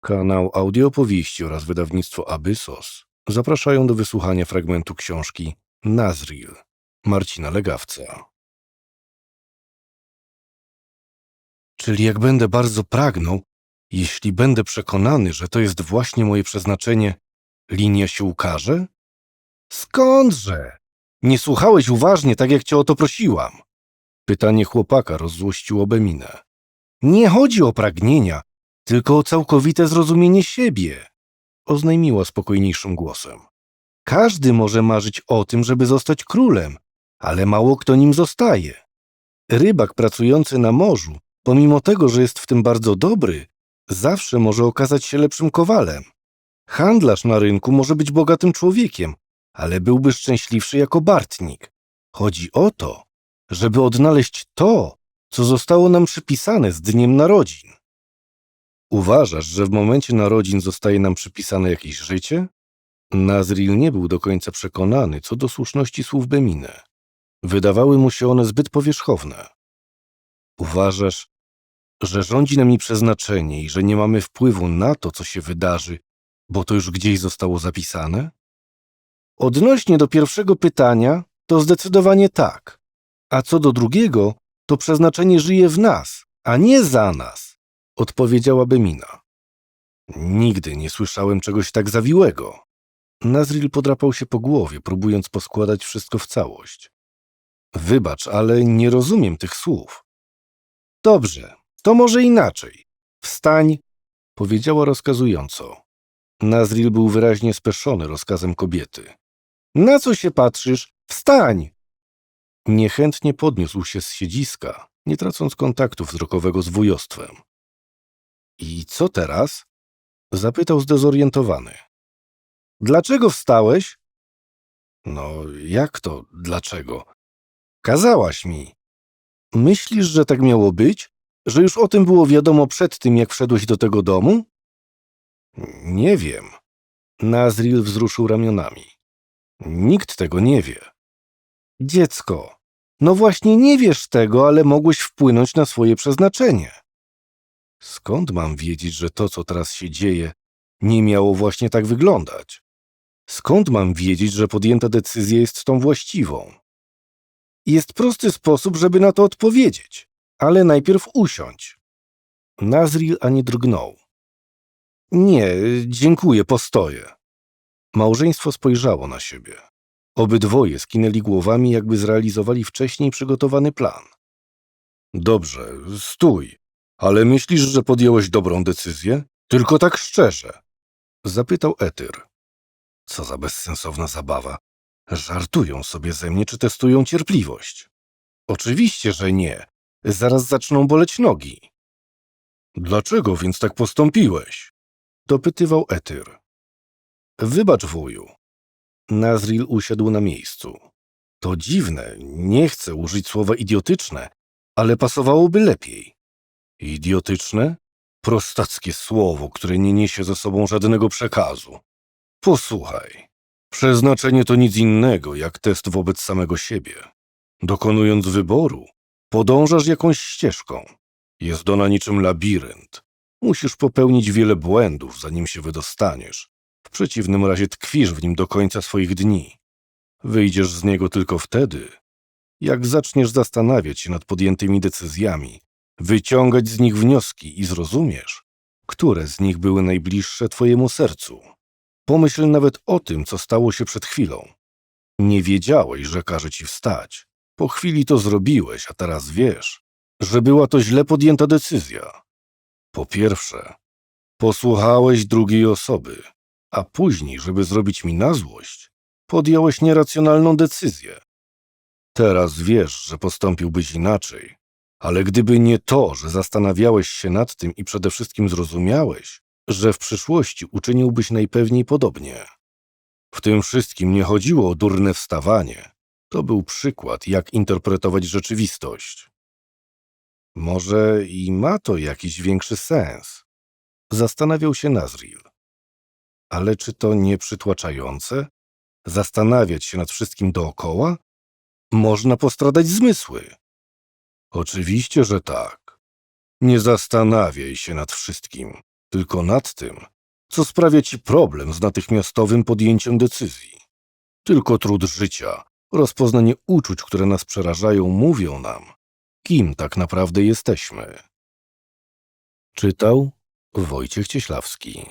Kanał Audiopowieści oraz wydawnictwo Abyssos zapraszają do wysłuchania fragmentu książki Nazril Marcina Legawca. Czyli jak będę bardzo pragnął, jeśli będę przekonany, że to jest właśnie moje przeznaczenie, linia się ukaże? Skądże? Nie słuchałeś uważnie, tak jak cię o to prosiłam. Pytanie chłopaka rozzłościło Beminę. Nie chodzi o pragnienia, tylko o całkowite zrozumienie siebie, oznajmiła spokojniejszym głosem. Każdy może marzyć o tym, żeby zostać królem, ale mało kto nim zostaje. Rybak pracujący na morzu, pomimo tego, że jest w tym bardzo dobry, zawsze może okazać się lepszym kowalem. Handlarz na rynku może być bogatym człowiekiem, ale byłby szczęśliwszy jako Bartnik. Chodzi o to, żeby odnaleźć to, co zostało nam przypisane z dniem narodzin. Uważasz, że w momencie narodzin zostaje nam przypisane jakieś życie? Nazril nie był do końca przekonany co do słuszności słów Beminy. Wydawały mu się one zbyt powierzchowne. Uważasz, że rządzi nami przeznaczenie i że nie mamy wpływu na to, co się wydarzy, bo to już gdzieś zostało zapisane? Odnośnie do pierwszego pytania, to zdecydowanie tak. A co do drugiego, to przeznaczenie żyje w nas, a nie za nas, odpowiedziała Bemina. Nigdy nie słyszałem czegoś tak zawiłego. Nazril podrapał się po głowie, próbując poskładać wszystko w całość. Wybacz, ale nie rozumiem tych słów. Dobrze, to może inaczej. Wstań, powiedziała rozkazująco. Nazril był wyraźnie speszony rozkazem kobiety. Na co się patrzysz? Wstań! Niechętnie podniósł się z siedziska, nie tracąc kontaktu wzrokowego z wujostwem. I co teraz? Zapytał zdezorientowany. Dlaczego wstałeś? No, jak to dlaczego? Kazałaś mi. Myślisz, że tak miało być? Że już o tym było wiadomo przed tym, jak wszedłeś do tego domu? Nie wiem. Nazril wzruszył ramionami. Nikt tego nie wie. Dziecko, no właśnie nie wiesz tego, ale mogłeś wpłynąć na swoje przeznaczenie. Skąd mam wiedzieć, że to, co teraz się dzieje, nie miało właśnie tak wyglądać? Skąd mam wiedzieć, że podjęta decyzja jest tą właściwą? Jest prosty sposób, żeby na to odpowiedzieć, ale najpierw usiądź. Nazril ani drgnął. Nie, dziękuję, postoję. Małżeństwo spojrzało na siebie. Obydwoje skinęli głowami, jakby zrealizowali wcześniej przygotowany plan. Dobrze, stój. Ale myślisz, że podjąłeś dobrą decyzję? Tylko tak szczerze. Zapytał Etyr. Co za bezsensowna zabawa. Żartują sobie ze mnie, czy testują cierpliwość. Oczywiście, że nie. Zaraz zaczną boleć nogi. Dlaczego więc tak postąpiłeś? Dopytywał Etyr. Wybacz, wuju. Nazril usiadł na miejscu. To dziwne, nie chcę użyć słowa idiotyczne, ale pasowałoby lepiej. Idiotyczne? Prostackie słowo, które nie niesie ze sobą żadnego przekazu. Posłuchaj. Przeznaczenie to nic innego jak test wobec samego siebie. Dokonując wyboru, podążasz jakąś ścieżką. Jest ona niczym labirynt. Musisz popełnić wiele błędów, zanim się wydostaniesz. W przeciwnym razie tkwisz w nim do końca swoich dni. Wyjdziesz z niego tylko wtedy, jak zaczniesz zastanawiać się nad podjętymi decyzjami, wyciągać z nich wnioski i zrozumiesz, które z nich były najbliższe Twojemu sercu. Pomyśl nawet o tym, co stało się przed chwilą. Nie wiedziałeś, że każe ci wstać. Po chwili to zrobiłeś, a teraz wiesz, że była to źle podjęta decyzja. Po pierwsze, posłuchałeś drugiej osoby, a później, żeby zrobić mi na złość, podjąłeś nieracjonalną decyzję. Teraz wiesz, że postąpiłbyś inaczej, ale gdyby nie to, że zastanawiałeś się nad tym i przede wszystkim zrozumiałeś, że w przyszłości uczyniłbyś najpewniej podobnie. W tym wszystkim nie chodziło o durne wstawanie. To był przykład, jak interpretować rzeczywistość. Może i ma to jakiś większy sens. Zastanawiał się Nazril. Ale czy to nie przytłaczające? Zastanawiać się nad wszystkim dookoła? Można postradać zmysły. Oczywiście, że tak. Nie zastanawiaj się nad wszystkim, tylko nad tym, co sprawia ci problem z natychmiastowym podjęciem decyzji. Tylko trud życia, rozpoznanie uczuć, które nas przerażają, mówią nam, kim tak naprawdę jesteśmy. Czytał Wojciech Cieślawski.